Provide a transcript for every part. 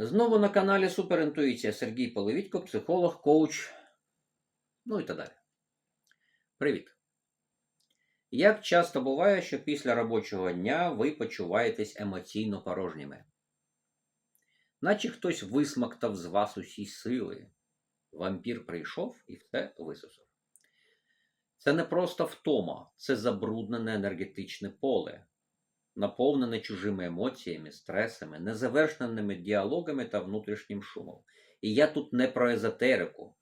Знову на каналі Суперінтуїція Сергій Половітько, психолог, коуч, ну і так далі. Привіт! Як часто буває, що після робочого дня ви почуваєтесь емоційно порожніми? Наче хтось висмактав з вас усі сили. Вампір прийшов і все висосав. Це не просто втома, це забруднене енергетичне поле, наповнене чужими емоціями, стресами, незавершеними діалогами та внутрішнім шумом. І я тут не про езотерику.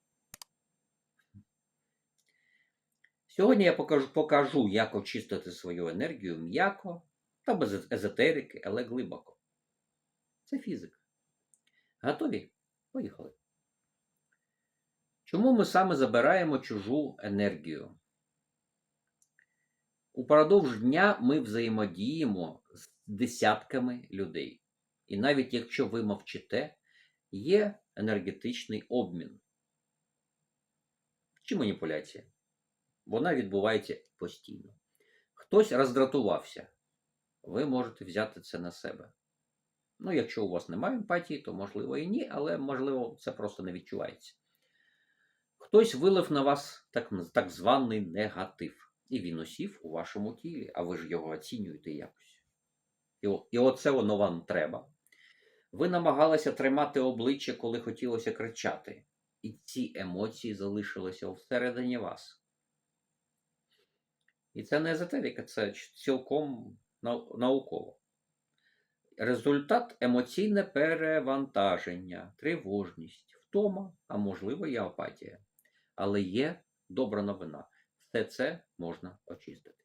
Сьогодні я покажу, покажу як очистити свою енергію м'яко та без езотерики, але глибоко. Це фізика. Готові? Поїхали. Чому ми саме забираємо чужу енергію? Упродовж дня ми взаємодіємо з десятками людей. І навіть якщо ви мовчите, є енергетичний обмін чи маніпуляція. Вона відбувається постійно. Хтось роздратувався. Ви можете взяти це на себе. Ну, якщо у вас немає емпатії, то можливо і ні, але можливо це просто не відчувається. Хтось вилив на вас так, так званий негатив. І він осів у вашому тілі, а ви ж його оцінюєте якось. І, і оце воно вам треба. Ви намагалися тримати обличчя, коли хотілося кричати. І ці емоції залишилися всередині вас. І це не езотерика, це цілком науково. Результат емоційне перевантаження, тривожність, втома, а можливо і апатія. Але є добра новина. Все це можна очистити.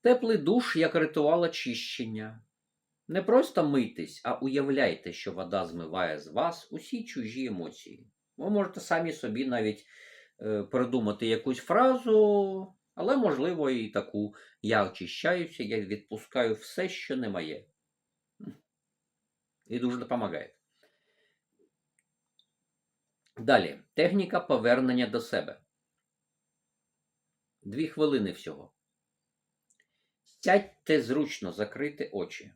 Теплий душ як ритуал очищення. Не просто мийтесь, а уявляйте, що вода змиває з вас усі чужі емоції. Ви можете самі собі навіть е, придумати якусь фразу, але, можливо, і таку я очищаюся, я відпускаю все, що не моє. І дуже допомагає. Далі. Техніка повернення до себе. Дві хвилини всього. Сядьте зручно, закрити очі.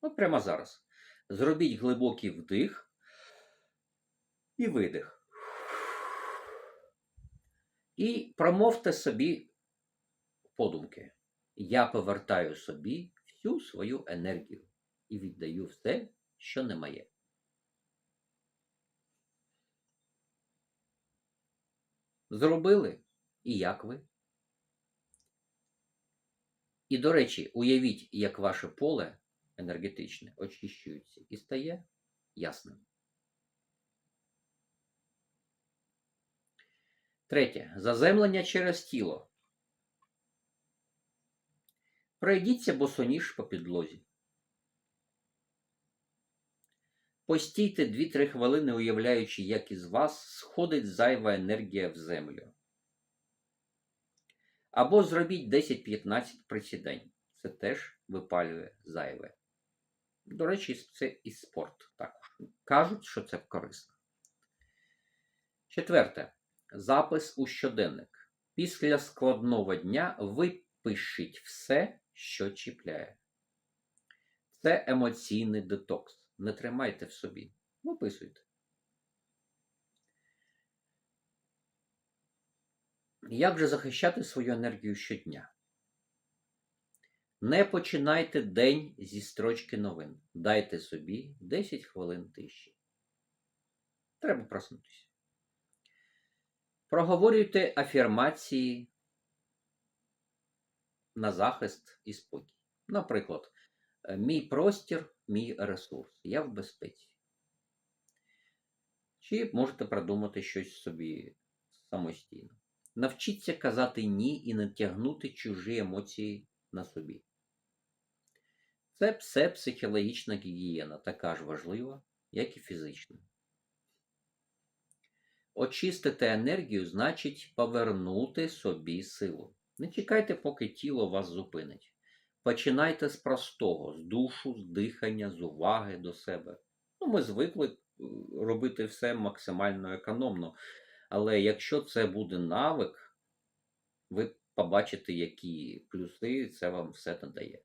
От прямо зараз. Зробіть глибокий вдих і видих. І промовте собі подумки. Я повертаю собі всю свою енергію і віддаю все, що не моє. Зробили? І як ви? І, до речі, уявіть, як ваше поле енергетичне очищується і стає ясним. Третє. Заземлення через тіло. Пройдіться босоніж по підлозі. Постійте 2-3 хвилини, уявляючи, як із вас сходить зайва енергія в землю. Або зробіть 10-15 присідань. Це теж випалює зайве. До речі, це і спорт також. Кажуть, що це корисно. Четверте. Запис у щоденник. Після складного дня випишіть все, що чіпляє. Це емоційний детокс. Не тримайте в собі. Виписуйте. Як же захищати свою енергію щодня? Не починайте день зі строчки новин. Дайте собі 10 хвилин тиші. Треба проснутися. Проговорюйте афірмації на захист і спокій. Наприклад, мій простір мій ресурс. Я в безпеці. Чи можете придумати щось собі самостійно. Навчіться казати ні і не тягнути чужі емоції на собі. Це все психологічна гігієна, така ж важлива, як і фізична. Очистити енергію значить повернути собі силу. Не чекайте, поки тіло вас зупинить. Починайте з простого, з душу, з дихання, з уваги до себе. Ну, Ми звикли е, робити все максимально економно. Але якщо це буде навик, ви побачите, які плюси це вам все надає.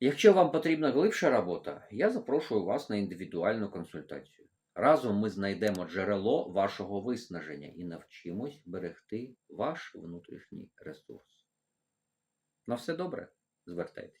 Якщо вам потрібна глибша робота, я запрошую вас на індивідуальну консультацію. Разом ми знайдемо джерело вашого виснаження і навчимось берегти ваш внутрішній ресурс. На все добре, звертайтеся.